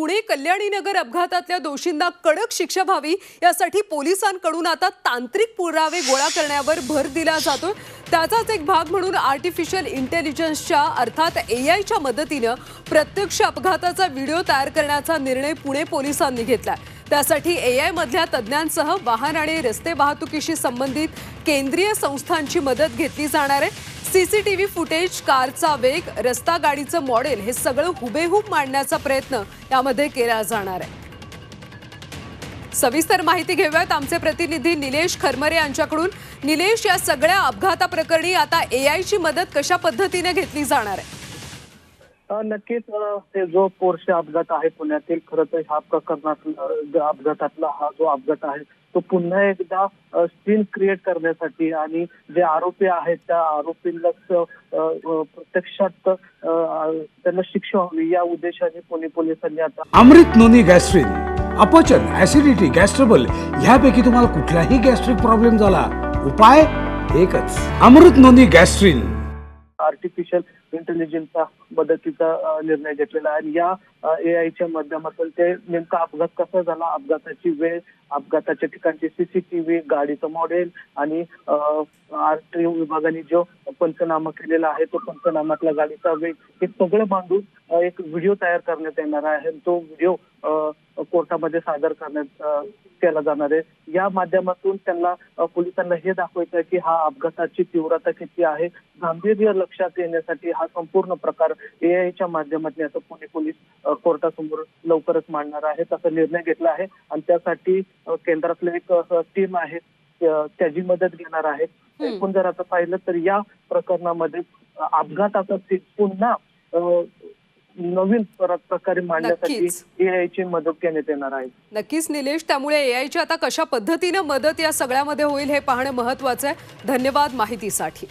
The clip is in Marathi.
पुणे कल्याणीनगर अपघातातल्या दोषींना कडक शिक्षा व्हावी यासाठी पोलिसांकडून आता तांत्रिक पुरावे गोळा करण्यावर भर दिला जातोय. त्याचाच एक भाग म्हणून आर्टिफिशियल इंटेलिजन्सच्या अर्थात ए आयच्या मदतीनं प्रत्यक्ष अपघाताचा व्हिडिओ तयार करण्याचा निर्णय पुणे पोलिसांनी घेतला त्यासाठी ए आय मधल्या तज्ज्ञांसह वाहन आणि रस्ते वाहतुकीशी संबंधित केंद्रीय संस्थांची मदत घेतली जाणार आहे. सीसीटीव्ही फुटेज कारचा वेग रस्ता गाडीचं मॉडेल हे सगळं हुबेहूब मांडण्याचा प्रयत्न यामध्ये केला जाणार आहे. सविस्तर माहिती घेऊयात. आमचे प्रतिनिधी निलेश खरमरे यांच्याकडून. निलेश या सगळ्या अपघाताप्रकरणी आता ए आयची मदत कशा पद्धतीने घेतली जाणार आहे? नक्कीच ते जो पोर्शे अपघात आहे पुण्यातील खरं तर ह्या प्रकरणातला अपघातातला हा जो अपघात आहे तो पुन्हा एकदा सीन क्रिएट करण्यासाठी आणि जे आरोपी आहेत त्या आरोपींना प्रत्यक्षात त्यांना शिक्षा व्हावी या उद्देशाने पुणे पोलिसांनी आता अमृत नोनी गॅस्ट्रिन अपचन ऍसिडिटी गॅस्ट्रबल ह्यापैकी तुम्हाला कुठलाही गॅस्ट्रिक प्रॉब्लेम झाला उपाय एकच अमृत नोनी गॅस्ट्रिन. आर्टिफिशियल इंटेलिजन्सचा मदतीचा निर्णय घेतलेला आहे. आणि या ए आयच्या माध्यमातून ते नेमका अपघात कसा झाला? अपघाताची वेळ अपघाताच्या ठिकाणची सीसीटीव्ही गाडीचं मॉडेल आणि आरटीओ विभागाने जो पंचनामा केलेला आहे तो पंचनामातला गाडीचा वेग हे सगळं बांधून एक व्हिडिओ तयार करण्यात येणार आहे. तो व्हिडिओ कोर्टामध्ये सादर करण्यात केला जाणार आहे. या माध्यमातून त्यांना पोलिसांना हे दाखवायचं आहे की हा अपघाताची तीव्रता किती आहे. गांभीर्य लक्षात येण्यासाठी हा संपूर्ण प्रकार ए आयच्या माध्यमातून आता पुणे पोलीस कोर्टासमोर लवकरच मांडणार आहेत असा निर्णय घेतला आहे. आणि त्यासाठी केंद्रातलं एक टीम आहे त्याची मदत घेणार आहे. एकूण जर आता पाहिलं तर या प्रकरणामध्ये अपघाताचा पुन्हा नवीन प्र- प्रकारे मांडण्यासाठी नक्कीच. ए आयची मदत घेण्यात येणार आहे नक्कीच निलेश त्यामुळे ए आयची आता कशा पद्धतीनं मदत या सगळ्यामध्ये होईल हे पाहणं महत्वाचं आहे. धन्यवाद माहितीसाठी.